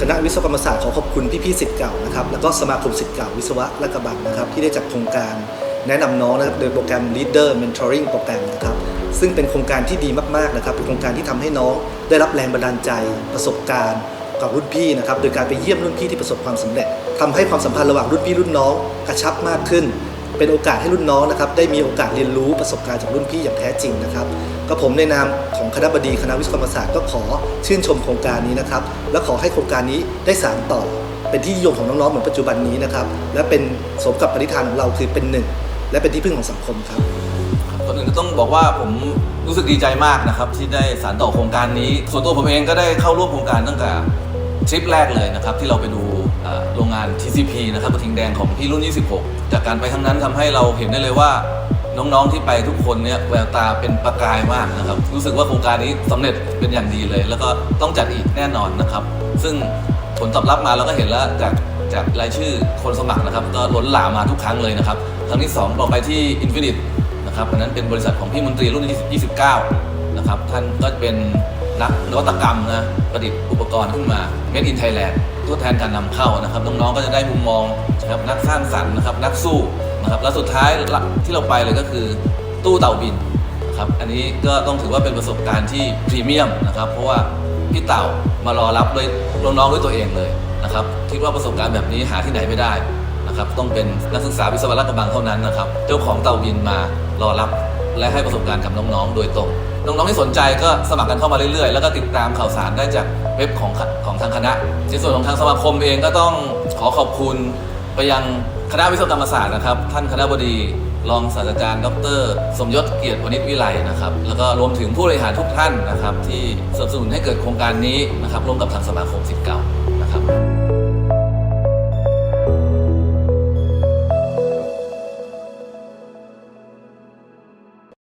คณะวิศวกรรมศาสตร์ขอขอบคุณพี่ๆสิทธิ์เก่านะครับแล้วก็สมาคมสิทธิ์เก่าวิศวะและกระบังนะครับที่ได้จัดโครงการแนะนำน้องนะครับโดยโปรแกรม Leader Mentoring โปรแกรมนะครับซึ่งเป็นโครงการที่ดีมากๆนะครับเป็นโครงการที่ทำให้น้องได้รับแรงบันดาลใจประสบการณ์กับรุ่นพี่นะครับโดยการไปเยี่ยมรุ่นพี่ที่ประสบความสำเร็จทำให้ความสัมพันธ์ระหว่างรุ่นพี่รุ่นน้องกระชับมากขึ้น เป็นโอกาสให้รุ่นน้องนะครับได้มีโอกาสเรียนรู้ประสบการณ์จากรุ่นพี่อย่างแท้จริงนะครับก็ผมในนามของคณะบดีคณะวิศวกรรมศาสตร์ก็ขอชื่นชมโครงการนี้นะครับและขอให้โครงการนี้ได้สานต่อ เป็นที่นิยมของน้องๆเหมือนปัจจุบันนี้นะครับและเป็นสมกับปณิธานของเราคือเป็นหนึ่ง และเป็นที่พึ่งของสังคมครับก่อนอื่นต้องบอกว่าผมรู้สึกดีใจมากนะครับที่ได้สานต่อโครงการนี้ ส่วนตัวผมเองก็ได้เข้าร่วมโครงการตั้งแต่ ทริปแรกเลยนะครับที่เราไปดูโรงงาน TCP นะครับกระทิงแดงของพี่รุ่น 26 จากการไปครั้งนั้นทำให้เราเห็นได้เลยว่าน้องๆที่ไปทุกคนเนี่ยแววตาเป็นประกายมากนะครับ รู้สึกว่าโครงการนี้สำเร็จเป็นอย่างดีเลย แล้วก็ต้องจัดอีกแน่นอนนะครับ ซึ่งผลตอบรับมาเราก็เห็นแล้วจากจากรายชื่อคนสมัครนะครับ ก็ล้นหลามมาทุกครั้งเลยนะครับ ครั้งที่สองเราไปที่ Infinite นะครับอันนั้นเป็นบริษัทของพี่มนตรีรุ่น 29 นะครับ ท่านก็เป็น นักนวัตกรรมนะประดิษฐ์อุปกรณ์ขึ้นมา Made in Thailand ตัวแทนการนำเข้านะครับน้องๆก็จะได้มุมมองนะครับนักสร้างสรรค์นะครับนักสู้นะครับแล้วสุดท้ายที่เราไปเลยก็คือตู้เต่าบินครับอันนี้ก็ต้องถือว่าเป็นประสบการณ์ที่พรีเมียมนะครับเพราะว่าพี่เต่ามารอรับด้วยน้องๆด้วยตัวเองเลยนะครับคิดว่าประสบการณ์แบบนี้หาที่ไหนไม่ได้นะครับต้องเป็นนักศึกษาวิศวะราชกระบังเท่านั้นนะครับเจ้าของเต่าบินมารอรับและให้ประสบการณ์กับน้องๆ โดยตรง น้องๆที่สนใจก็สมัครกันเข้ามาเรื่อยๆ แล้วก็ติดตามข่าวสารได้จากเว็บของของทางคณะในส่วนของทางสมาคมเองก็ต้องขอขอบคุณไปยังคณะวิศวกรรมศาสตร์นะครับ ท่านคณะบดีรองศาสตราจารย์ ดร สมยศเกียรติวณิชวิไลนะครับ แล้วก็รวมถึงผู้บริหารทุกท่านนะครับ ที่สนับสนุนให้เกิดโครงการนี้นะครับร่วมกับทางสมาคมศิษย์เก่านะครับ